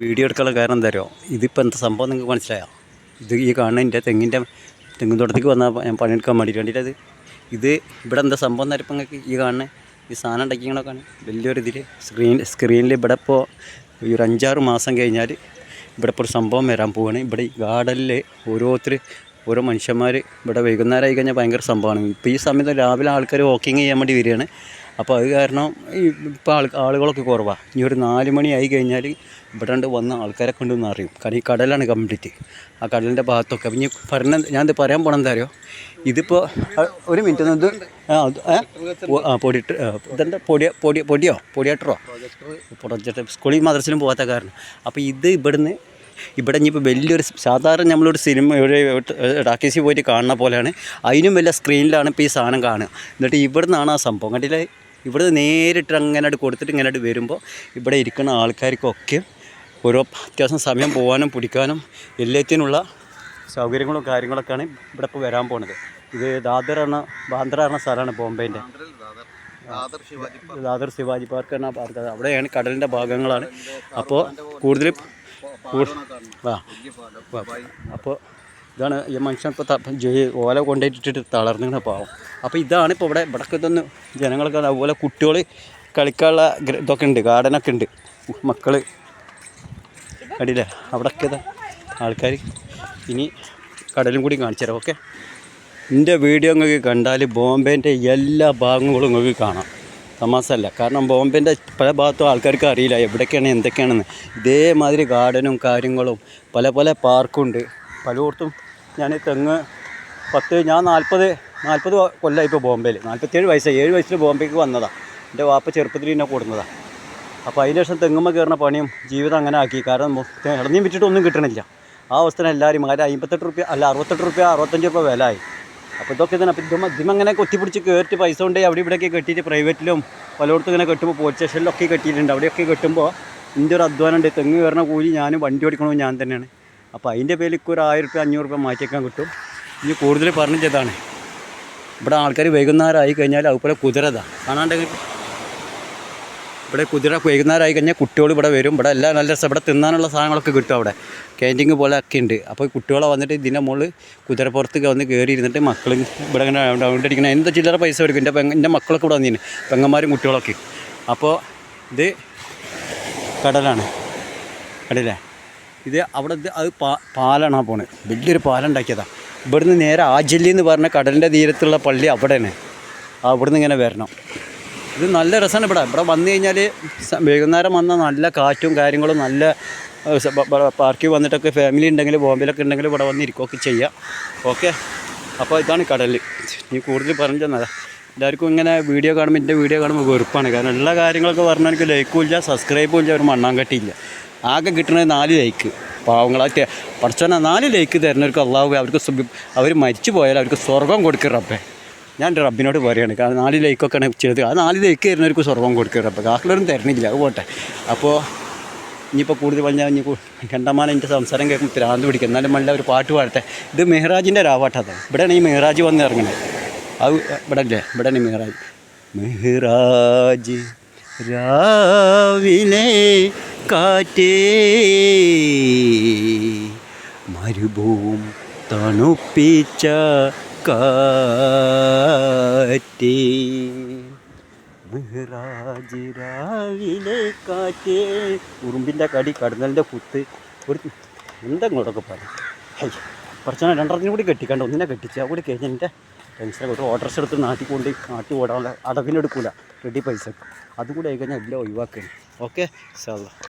Video എടുക്കാനുള്ള കാരണം എന്താ അറിയോ? ഇതിപ്പോൾ എന്താ സംഭവം നിങ്ങൾക്ക് മനസ്സിലായോ? ഇത് ഈ കാണുന്ന എന്റെ തെങ്ങിന്റെ തെങ്ങിൻ തോട്ടത്തേക്ക് വന്നാൽ ഞാൻ പണിയെടുക്കാൻ വേണ്ടിയിട്ട് വേണ്ടിയിട്ട് ഇത് ഇവിടെ എന്താ സംഭവം എന്ന് ഇപ്പം നിങ്ങൾക്ക് ഈ കാണുന്ന ഈ സാധനം ഉണ്ടാക്കിയങ്ങളൊക്കെ വലിയൊരു ഇതിൽ സ്ക്രീൻ സ്ക്രീനിൽ ഇവിടെ ഇപ്പോൾ ഈ ഒരു അഞ്ചാറ് മാസം കഴിഞ്ഞാൽ ഇവിടെ ഇപ്പോൾ ഒരു സംഭവം വരാൻ പോവുകയാണ് ഇവിടെ ഈ ഗാർഡനിൽ ഓരോരുത്തർ ഓരോ മനുഷ്യന്മാർ ഇവിടെ വൈകുന്നേരം ആയി കഴിഞ്ഞാൽ ഭയങ്കര സംഭവമാണ്. ഇപ്പോൾ ഈ സമയത്ത് രാവിലെ ആൾക്കാർ വാക്കിങ് ചെയ്യാൻ വേണ്ടി വരികയാണ്. അപ്പോൾ അത് കാരണം ഈ ഇപ്പോൾ ആൾ ആളുകളൊക്കെ കുറവാണ് ഇനി ഒരു നാല് മണി ആയി കഴിഞ്ഞാൽ ഇവിടെ ഉണ്ട് വന്ന ആൾക്കാരെ കൊണ്ടൊന്നും അറിയും. കാരണം ഈ കടലാണ് കംപ്ലീറ്റ് ആ കടലിന്റെ ഭാഗത്തൊക്കെ. അപ്പം ഇനി പറഞ്ഞ ഞാനിത് പറയാൻ പോകണം എന്താ അറിയോ? ഇതിപ്പോൾ ഒരു മിനിറ്റ് ഇത് ആ പൊടിയിട്ട് ഇതെന്താ? പൊടി പൊടി പൊടിയോ? പൊടിയേട്ടറോ പ്രൊജക്ട് സ്കൂളിൽ മദ്രസിലും പോകാത്ത കാരണം. അപ്പോൾ ഇത് ഇവിടുന്ന് ഇവിടെ ഇനിയിപ്പോൾ വലിയൊരു സാധാരണ നമ്മളൊരു സിനിമ ഒരു ടാക്കീസിൽ പോയിട്ട് കാണുന്ന പോലെയാണ്. അതിനും വലിയ സ്ക്രീനിലാണ് ഇപ്പോൾ ഈ സാധനം കാണുക. എന്നിട്ട് ഇവിടുന്നാണ് ആ സംഭവം. കണ്ടില്ലേ? ഇവിടെ നേരിട്ട് അങ്ങനെ കൊടുത്തിട്ട് ഇങ്ങനെ വരുമ്പോൾ ഇവിടെ ഇരിക്കുന്ന ആൾക്കാർക്കൊക്കെ ഓരോ അത്യാവശ്യം സമയം പോകാനും പിടിക്കാനും എല്ലാത്തിനുള്ള സൗകര്യങ്ങളും കാര്യങ്ങളൊക്കെയാണ് ഇവിടെ ഇപ്പോൾ വരാൻ പോണത്. ഇത് ദാദർ എന്ന ബാന്ദ്ര എന്ന സ്ഥലമാണ് ബോംബെന്റെ ദാദർ ശിവാജി പാർക്ക് എന്ന പാർക്ക്. അവിടെയാണ് കടലിന്റെ ഭാഗങ്ങളാണ്. അപ്പോൾ കൂടുതലും അപ്പോൾ ഇതാണ് ഈ മനുഷ്യൻ ഇപ്പോൾ ഓല കൊണ്ടുപോയിട്ടിട്ട് തളർന്നിങ്ങനെ പാവം. അപ്പോൾ ഇതാണ് ഇപ്പോൾ ഇവിടെ ഇവിടൊക്കെ ഇതൊന്ന് ജനങ്ങളൊക്കെ അതുപോലെ കുട്ടികൾ കളിക്കാനുള്ള ഇതൊക്കെ ഉണ്ട് ഗാർഡനൊക്കെ ഉണ്ട്. മക്കൾ അടിയില്ല അവിടെയൊക്കെ ആൾക്കാർ ഇനി കടലും കൂടി കാണിച്ചു ഓക്കെ എന്റെ വീഡിയോ നിങ്ങൾക്ക് കണ്ടാൽ ബോംബേന്റെ എല്ലാ ഭാഗങ്ങളും നിങ്ങൾക്ക് കാണാം. തമാസല്ല കാരണം ബോംബെന്റെ പല ഭാഗത്തും ആൾക്കാർക്ക് അറിയില്ല എവിടേക്കാണ് എന്തൊക്കെയാണെന്ന്. ഇതേമാതിരി ഗാർഡനും കാര്യങ്ങളും പല പല പാർക്കുണ്ട് പലയിടത്തും ഞാൻ തെങ്ങ് പത്ത് ഞാൻ നാൽപ്പത് നാൽപ്പത് കൊല്ലമായി ഇപ്പോൾ ബോംബെയിൽ നാൽപ്പത്തേഴ് വയസ്സായി. ഏഴ് വയസ്സിൽ ബോംബെക്ക് വന്നതാണ് എന്റെ വാപ്പ ചെറുപ്പത്തിൽ എന്നെ കൂടുന്നതാണ് അപ്പോൾ അതിന് ശേഷം തെങ്ങുമ്പോൾ കയറുന്ന പണിയും ജീവിതം അങ്ങനെ ആക്കി. കാരണം ഇളഞ്ഞും വിറ്റിട്ടൊന്നും കിട്ടണില്ല. ആ അവസ്ഥ എല്ലാവരും ആരും അമ്പത്തെട്ട് റുപ്യ അല്ല അറുപത്തെട്ട് റുപ്യ അറുപത്തഞ്ച് റുപ്യ വില ആയി. അപ്പോൾ ഇതൊക്കെ തന്നെ അപ്പോൾ ഇതും ഇതിമങ്ങനെ കൊത്തിപ്പിടിച്ച് കയറ്റി പൈസ കൊണ്ട് അവിടെ ഇവിടെയൊക്കെ കെട്ടിയിട്ട് പ്രൈവറ്റിലും പലയിടത്തും ഇങ്ങനെ കെട്ടുമ്പോൾ പോലീസ് സ്റ്റേഷനിലൊക്കെ കെട്ടിയിട്ടുണ്ട്. അവിടെയൊക്കെ കെട്ടുമ്പോൾ എന്റെ ഒരു അധ്വാനം ഉണ്ട്. തെങ്ങ് കയറുന്ന കൂലി ഞാനും വണ്ടി ഓടിക്കണമെന്ന് ഞാൻ തന്നെയാണ്. അപ്പോൾ അതിന്റെ പേരിൽ ഒരു ആയിരം റുപ്യ അഞ്ഞൂറ് റുപ്യ മാറ്റിയേക്കാൻ കിട്ടും. ഇനി കൂടുതൽ പറഞ്ഞു ചെയ്താണ് ഇവിടെ ആൾക്കാർ വൈകുന്നേരം ആയി കഴിഞ്ഞാൽ അതുപോലെ കുതിരതാണ് കാണാണ്ടെങ്കിൽ ഇവിടെ കുതിര വൈകുന്നേരമായി കഴിഞ്ഞാൽ കുട്ടികൾ ഇവിടെ വരും. ഇവിടെ എല്ലാം നല്ല രസം. ഇവിടെ തിന്നാനുള്ള സാധനങ്ങളൊക്കെ കിട്ടും അവിടെ. ക്യാന്റീൻ പോലെ ഒക്കെ ഉണ്ട്. അപ്പോൾ കുട്ടികളെ വന്നിട്ട് ഇതിന്റെ മുകളിൽ കുതിരപ്പുറത്ത് വന്ന് കയറി ഇരുന്നിട്ട് മക്കൾ ഇവിടെ ഇങ്ങനെ റൗണ്ട് അടിക്കണം. എന്താ ചില്ലറ പൈസ എടുക്കും എന്റെ പെങ്ങ എന്റെ മക്കളൊക്കെ ഇവിടെ വന്നിന്. പെങ്ങന്മാരും കുട്ടികളൊക്കെ. അപ്പോൾ ഇത് കടലാണ്. കടലേ ഇത് അവിടെ അത് പാ പാലാണ് പോണേ. വലിയൊരു പാലം ഉണ്ടാക്കിയതാണ് ഇവിടുന്ന് നേരെ ആജല്ലി എന്ന് പറഞ്ഞ കടലിന്റെ തീരത്തുള്ള പള്ളി അവിടെയാണ്. ആ ഇവിടുന്ന് ഇങ്ങനെ വരണം. ഇത് നല്ല രസമാണ് ഇവിടെ. ഇവിടെ വന്നു കഴിഞ്ഞാൽ വൈകുന്നേരം വന്ന നല്ല കാറ്റും കാര്യങ്ങളും നല്ല പാർക്കിൽ വന്നിട്ടൊക്കെ ഫാമിലി ഉണ്ടെങ്കിൽ ബോംബെയിലൊക്കെ ഉണ്ടെങ്കിൽ ഇവിടെ വന്ന് ഇരിക്കുകയൊക്കെ ചെയ്യാം. ഓക്കെ അപ്പോൾ ഇതാണ് കടൽ. നീ കൂടുതൽ പറഞ്ഞു തന്നതാ എല്ലാവർക്കും ഇങ്ങനെ വീഡിയോ കാണുമ്പോൾ എന്റെ വീഡിയോ കാണുമ്പോൾ വെറുപ്പാണ്. കാരണം എല്ലാ കാര്യങ്ങളൊക്കെ പറഞ്ഞാൽ എനിക്ക് ലൈക്കും ഇല്ല സബ്സ്ക്രൈബും ഇല്ല ഒരു മണ്ണാങ്കട്ടിയില്ല. ആകെ കിട്ടുന്നത് നാല് ലൈക്ക് പാവങ്ങളൊക്കെ പഠിച്ചോനെ നാല് ലൈക്ക് തരുന്നവർക്ക് അള്ളാഹു അവർക്ക് അവർ മരിച്ചു പോയാൽ അവർക്ക് സ്വർഗം കൊടുക്കുക റബ്ബേ. ഞാൻ എന്റെ റബ്ബിനോട് പറയുകയാണ് കാരണം നാല് ലൈക്കൊക്കെയാണ് ചെയ്തത്. ആ നാല് ലൈക്ക് തരുന്നവർക്ക് സ്വർഗം കൊടുക്കുക റബ്ബ്. കാക്കിലൊന്നും തരണില്ല അത് പോട്ടെ. അപ്പോൾ ഇനിയിപ്പോൾ കൂടുതൽ പറഞ്ഞാൽ ഇനി രണ്ടാമാനം എന്റെ സംസാരം കേൾക്കും പ്രാന്ത് പിടിക്കും. എന്നാലും നല്ല ഒരു പാട്ട് പാടട്ടെ. ഇത് മെഹ്റാജിന്റെ രാവാട്ടത് ഇവിടെയാണ് ഈ മെഹ്റാജ് വന്ന് ഇറങ്ങുന്നത് അത് ഇവിടെ അല്ലേ ഇവിടെയാണ് മെഹ്റാജ്. മെഹ്റാജ് രാവിലെ കാറ്റേ. മരുഭൂം തണുപ്പിച്ച കാറ്റേ. മിഹ്റാജ് രാവിലെ കാറ്റേ. ഉറുമ്പിന്റെ കടി കടന്നലിന്റെ കുത്ത്. ഒരു എന്തെങ്കിലൊക്കെ പറയും. ഹൈ രണ്ടെണ്ണത്തിനും കൂടി കെട്ടിക്കണ്ട ഒന്നിനെ കെട്ടിച്ച്. കൂടി കഴിഞ്ഞ് എന്റെ ടെൻഷനെ കൊടുത്ത് ഓർഡർസ് എടുത്ത് നാട്ടിൽ കൊണ്ട് നാട്ടിൽ ഓടാനുള്ള അടവിനെടുക്കൂല. റെഡി പൈസ. അതും കൂടി ആയിക്കഴിഞ്ഞാൽ എല്ലാം ഒഴിവാക്കണം ഓക്കെ സാധാ